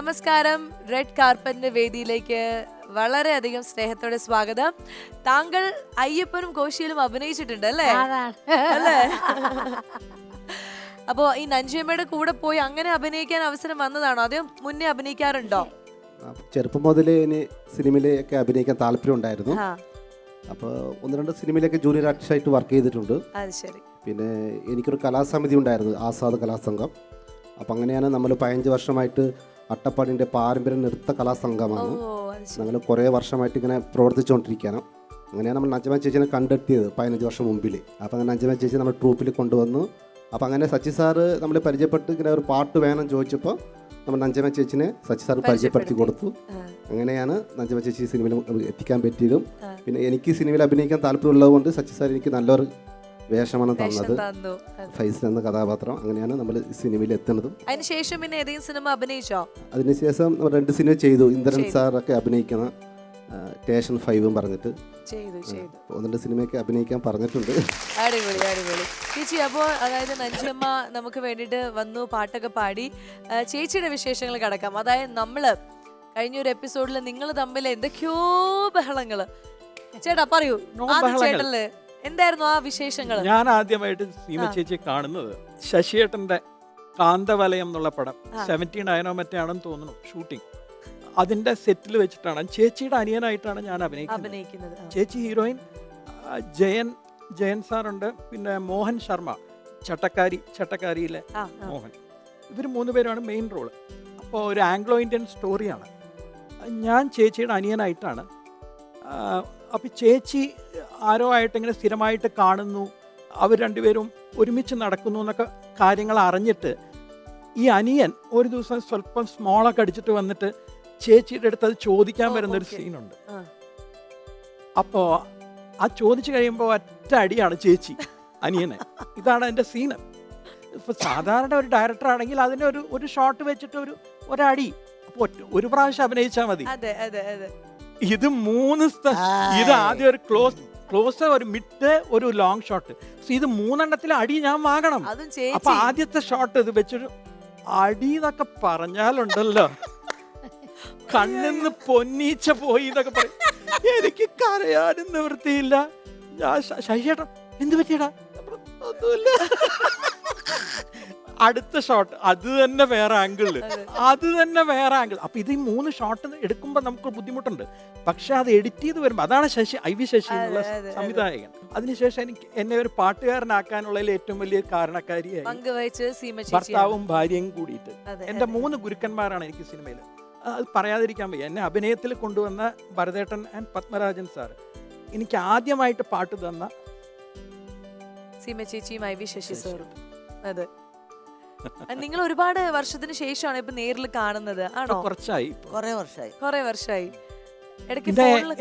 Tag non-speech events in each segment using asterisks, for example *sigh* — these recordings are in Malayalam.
നമസ്കാരം. റെഡ് കാർപ്പറ്റിന്റെ വേദിയിലേക്ക് വളരെയധികം സ്നേഹത്തോടെ സ്വാഗതം. താങ്കൾ അയ്യപ്പനും കോശിയിലും അഭിനയിച്ചിട്ടുണ്ട് അല്ലേ? അല്ലേ? അപ്പോ ഈ നഞ്ചിയമ്മയുടെ കൂടെ പോയി അങ്ങനെ അഭിനയിക്കാൻ അവസരം വന്നതാണോ? അദ്ദേഹം മുന്നേ അഭിനയിക്കാറുണ്ടോ? ചെറുപ്പം മുതലേ ഇനി സിനിമയിലൊക്കെ അഭിനയിക്കാൻ താല്പര്യം ഉണ്ടായിരുന്നു. അപ്പൊ അപ്പോൾ ഒന്ന് രണ്ട് സിനിമയിലൊക്കെ ജൂനിയർ ആർട്ടിസ്റ്റായിട്ട് വർക്ക് ചെയ്തിട്ടുണ്ട്. അത് ശരി. പിന്നെ എനിക്കൊരു കലാസമിതി ഉണ്ടായിരുന്നു ആസാദ് കലാസംഘം. അപ്പം അങ്ങനെയാണ് നമ്മൾ പതിനഞ്ച് വർഷമായിട്ട് അട്ടപ്പാടിന്റെ പാരമ്പര്യ നൃത്ത കലാ കലാസംഘമാണ് ഞങ്ങൾ കുറേ വർഷമായിട്ട് ഇങ്ങനെ പ്രവർത്തിച്ചുകൊണ്ടിരിക്കുകയാണ്. അങ്ങനെയാണ് നമ്മൾ നജമ ചേച്ചിനെ കണ്ടെത്തിയത് പതിനഞ്ച് വർഷം മുമ്പിൽ അപ്പോൾ അങ്ങനെ നജമ ചേച്ചി നമ്മുടെ ട്രൂപ്പിൽ കൊണ്ടുവന്നു. അപ്പോൾ അങ്ങനെ സച്ചി സാറ് നമ്മൾ പരിചയപ്പെട്ട് ഇങ്ങനെ ഒരു പാട്ട് വേണം ചോദിച്ചപ്പോൾ നമ്മൾ നഞ്ചമ ചേച്ചിനെ സച്ചി സാർ പരിചയപ്പെടുത്തി കൊടുത്തു. അങ്ങനെയാണ് നഞ്ചമ ചേച്ചി സിനിമയിൽ എത്തിക്കാൻ പറ്റിയതും. പിന്നെ എനിക്ക് സിനിമയിൽ അഭിനയിക്കാൻ താല്പര്യമുള്ളത് കൊണ്ട് സച്ചി സാർ എനിക്ക് നല്ലൊരു വേഷമാണ് വേഷം തന്നത് ഫൈസൽ എന്ന കഥാപാത്രം. അങ്ങനെയാണ് നമ്മൾ സിനിമയിൽ എത്തുന്നതും. അതിനുശേഷം പിന്നെ ഏതെങ്കിലും സിനിമ അഭിനയിച്ചോ? അതിനുശേഷം നമ്മൾ രണ്ട് സിനിമ ചെയ്തു. ഇന്ദ്രൻ. സാറൊക്കെ അഭിനയിക്കുന്ന സ്റ്റേഷൻ ഫൈവും പറഞ്ഞിട്ട്. ചെയ്തു ചെയ്തു. ഒന്ന് രണ്ട് സിനിമയൊക്കെ അഭിനയിക്കാൻ പറഞ്ഞിട്ടുണ്ട്. അടിപൊളി അടിപൊളി. ചേച്ചി അപ്പോൾ അതായത് നഞ്ചമ്മ നമുക്ക് വേണ്ടിയിട്ട് വന്നു പാട്ടൊക്കെ പാടി. ചേച്ചിയുടെ വിശേഷങ്ങൾ കിടക്കാം. അതായത് നമ്മൾ കഴിഞ്ഞ ഒരു എപ്പിസോഡിൽ നിങ്ങൾ തമ്മിൽ എന്തൊക്കെയോ ബഹളങ്ങൾ ചേട്ടാ പറയൂ. ചേട്ടല്ലേ എന്തായിരുന്നു ആ വിശേഷങ്ങൾ ഞാൻ ആദ്യമായിട്ട് സീമ ചേച്ചി കാണുന്നത് ശശിയേട്ടന്റെ കാന്തവലയം എന്നുള്ള പടം. സെവന്റീൻ ആയനോ മറ്റേ ആണെന്ന് തോന്നുന്നു ഷൂട്ടിംഗ് അതിന്റെ സെറ്റിൽ വെച്ചിട്ടാണ്. ചേച്ചിയുടെ അനിയനായിട്ടാണ് ഞാൻ അഭിനയിക്കുന്നത്. ചേച്ചി ഹീറോയിൻ ജയൻ ജയൻ സാറുണ്ട്. പിന്നെ മോഹൻ ശർമ്മ ചട്ടക്കാരി ചട്ടക്കാരിയിലെ. മോഹൻ. ഇവർ മൂന്ന് പേരാണ് മെയിൻ റോൾ അപ്പോൾ ഒരു ആംഗ്ലോ ഇന്ത്യൻ സ്റ്റോറിയാണ് ഞാൻ ചേച്ചിയുടെ അനിയനായിട്ടാണ്. അപ്പോൾ ചേച്ചി ആരോ ആയിട്ട് ഇങ്ങനെ സ്ഥിരമായിട്ട് കാണുന്നു. അവർ രണ്ടുപേരും ഒരുമിച്ച് നടക്കുന്നു എന്നൊക്കെ കാര്യങ്ങൾ അറിഞ്ഞിട്ട് ഈ അനിയൻ ഒരു ദിവസം സ്വല്പം സ്മോളൊക്കെ അടിച്ചിട്ട് വന്നിട്ട് ചേച്ചിയുടെ അടുത്ത് അത് ചോദിക്കാൻ വരുന്ന ഒരു. സീനുണ്ട് അപ്പോ അപ്പോൾ ആ. ചോദിച്ചു കഴിയുമ്പോൾ ഒറ്റ അടിയാണ് ചേച്ചി അനിയനെ. ഇതാണ് എന്റെ സീന് ഇപ്പൊ സാധാരണ ഒരു ഡയറക്ടർ ആണെങ്കിൽ അതിന് ഒരു ഒരു ഷോട്ട് വെച്ചിട്ട് ഒരു ഒരടി. അപ്പൊ ഒറ്റ- ഒരു പ്രാവശ്യം അഭിനയിച്ചാൽ മതി. ഇത് മൂന്ന് ഇത് ആദ്യം ഒരു ക്ലോസ് ക്ലോസ് ഒരു മിഡ് ഒരു ലോങ് ഷോട്ട് ഇത് മൂന്നെണ്ണത്തിൽ അടി ഞാൻ വാങ്ങണം. അപ്പൊ ആദ്യത്തെ ഷോട്ട് ഇത് വെച്ചൊരു അടി എന്നൊക്കെ പറഞ്ഞാലുണ്ടല്ലോ. *laughs* കണ്ണിന്ന് പൊന്നീച്ച പോയി എന്നൊക്കെ പറയും. എനിക്ക് കരയാനും നിവൃത്തിയില്ല. ഞാൻ ശശിയേട്ടാ എന്ത് പറ്റിയടാ? ഒന്നുമില്ല. അടുത്ത ഷോട്ട് അത് തന്നെ വേറെ ആംഗിളിൽ അതെ. തന്നെ വേറെ ആംഗിൾ അപ്പൊ ഇത് ഈ മൂന്ന് ഷോട്ട് എടുക്കുമ്പോൾ നമുക്ക് ബുദ്ധിമുട്ടുണ്ട്. പക്ഷെ അത് എഡിറ്റ് ചെയ്ത് വരുമ്പോൾ അതാണ് ശശി ഐ വി ശശി എന്നുള്ള. സംവിധായകൻ. അതിനുശേഷം എനിക്ക് എന്നെ ഒരു പാട്ടുകാരനാക്കാനുള്ളതിൽ ഏറ്റവും വലിയ കാരണക്കാരിയായി ഭർത്താവും ഭാര്യയും കൂടിയിട്ട്. എന്റെ മൂന്ന് ഗുരുക്കന്മാരാണ് എനിക്ക് സിനിമയിൽ. അത് പറയാതിരിക്കാൻ വയ്യ. എന്നെ അഭിനയത്തിൽ കൊണ്ടുവന്ന ഭരതേട്ടൻ ആൻഡ് പത്മരാജൻ സാർ എനിക്ക് ആദ്യമായിട്ട് പാട്ട് തന്ന സീമ ചേച്ചിയും ഐ വി ശശി സാറും. അതെ. നിങ്ങൾ ഒരുപാട് വർഷത്തിന് ശേഷമാണ് ഇപ്പൊ നേരിൽ കാണുന്നത്. ആണോ? കുറച്ചായി കുറെ വർഷമായി കൊറേ വർഷമായി ഇടയ്ക്ക്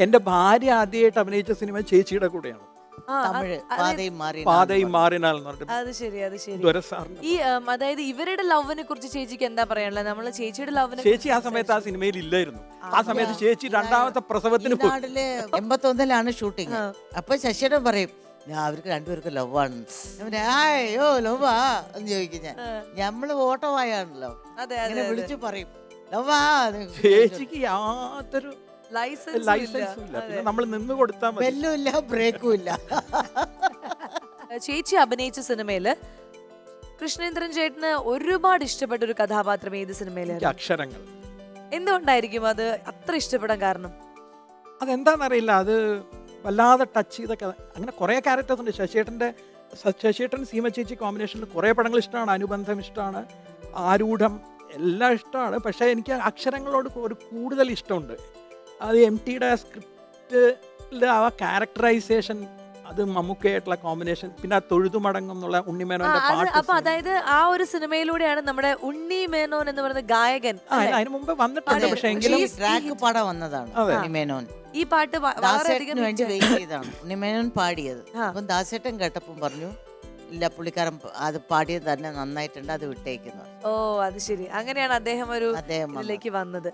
എന്റെ ഭാര്യ ആദ്യമായിട്ട് അഭിനയിച്ച സിനിമ ചേച്ചിയുടെ കൂടെയാണ്. ആ, തമിഴ് അത് പാതയും മാറി പാതയും മാറിനാൽ എന്ന് പറഞ്ഞിട്ട് അത് ശരി അത് ശരി. ദ്വര ഈ ഉം, അതായത് ഇവരുടെ ലവിനെ കുറിച്ച് ചേച്ചിക്ക് എന്താ പറയാനുള്ളത്? നമ്മൾ ചേച്ചിയുടെ ലവിനെ ചേച്ചി ആ സമയത്ത് ആ സിനിമയിൽ ഇല്ലായിരുന്നു. ആ സമയത്ത് ചേച്ചി രണ്ടാമത്തെ പ്രസവത്തിന് പോയി നാട്ടിൽ ഷൂട്ടിംഗ് ഷൂട്ടിങ്. അപ്പൊ ശശിയുടെ പറയും ഞാൻ അവർക്ക് രണ്ടുപേർക്ക് ലവാണ് ആയോ ലവാ എന്ന് ചോദിക്കും ഞാൻ. ഞമ്മൾ ഓട്ടമായാണല്ലോ അതെ ഇങ്ങനെ അതെ വിളിച്ചു പറയും ലവാ ചേച്ചിക്ക് യാതൊരു ലൈസൻസ് ലൈസൻസും ഇല്ല. പിന്നെ നമ്മൾ നിന്ന് കൊടുത്താൽ മതി. ബെല്ലും ഇല്ല ബ്രേക്കും ഇല്ല. ചേച്ചി അഭിനയിച്ച സിനിമയിൽ കൃഷ്ണേന്ദ്രൻ ചേട്ടന് ഒരുപാട് ഇഷ്ടപ്പെട്ട ഒരു കഥാപാത്രം ഏത് സിനിമയിലായിരുന്നു? അക്ഷരങ്ങൾ. എന്തുകൊണ്ടായിരിക്കും അത് അത്ര ഇഷ്ടപ്പെടാൻ കാരണം? അതെന്താണെന്നറിയില്ല അത് വല്ലാതെ ടച്ച് ചെയ്തൊക്കെ അങ്ങനെ കുറേ ക്യാരക്ടേഴ്സ് ഉണ്ട്. ശശിയേട്ടന്റെ ശശിയേട്ടൻ സീമ ചേച്ചി കോമ്പിനേഷനിൽ കുറേ പടങ്ങൾ ഇഷ്ടമാണ്. അനുബന്ധം ഇഷ്ടമാണ്. ആരൂഢം എല്ലാം ഇഷ്ടമാണ്. പക്ഷേ എനിക്ക് അക്ഷരങ്ങളോട് ഒരു കൂടുതൽ ഇഷ്ടമുണ്ട്. അത് എം ടിയുടെ സ്ക്രിപ്റ്റിൽ ആ ക്യാരക്ടറൈസേഷൻ അത് മമ്മൂക്കയായിട്ടുള്ള കോമ്പിനേഷൻ പിന്നെ ആ തൊഴുതുമടങ്ങും എന്നുള്ള ഉണ്ണി ഉണ്ണിമേനോന്റെ പാട്ട് അപ്പൊ അതായത് ആ ഒരു സിനിമയിലൂടെയാണ് നമ്മുടെ ഉണ്ണി മേനോൻ എന്ന് പറയുന്ന ഗായകൻ? അതിന് മുമ്പ് വന്നിട്ടുണ്ട് പക്ഷേ എങ്കിലും ഈ- ട്രാക്ക് വന്നതാണ് ഈ പാട്ട് ദാസേട്ടന് വേണ്ടി വെയിറ്റ് ചെയ്താണ് ഉണ്ണിമേനോൻ പാടിയത്. അപ്പം ദാസേട്ടൻ കേട്ടപ്പം പറഞ്ഞു ഇല്ല പുള്ളിക്കാരൻ അത് പാടിയത് തന്നെ നന്നായിട്ടുണ്ട് അത് വിട്ടേക്കുന്നു. ഓ അത് ശരി. അങ്ങനെയാണ് അദ്ദേഹം ഒരു അദ്ദേഹം. ഇതിലേക്ക് വന്നത്.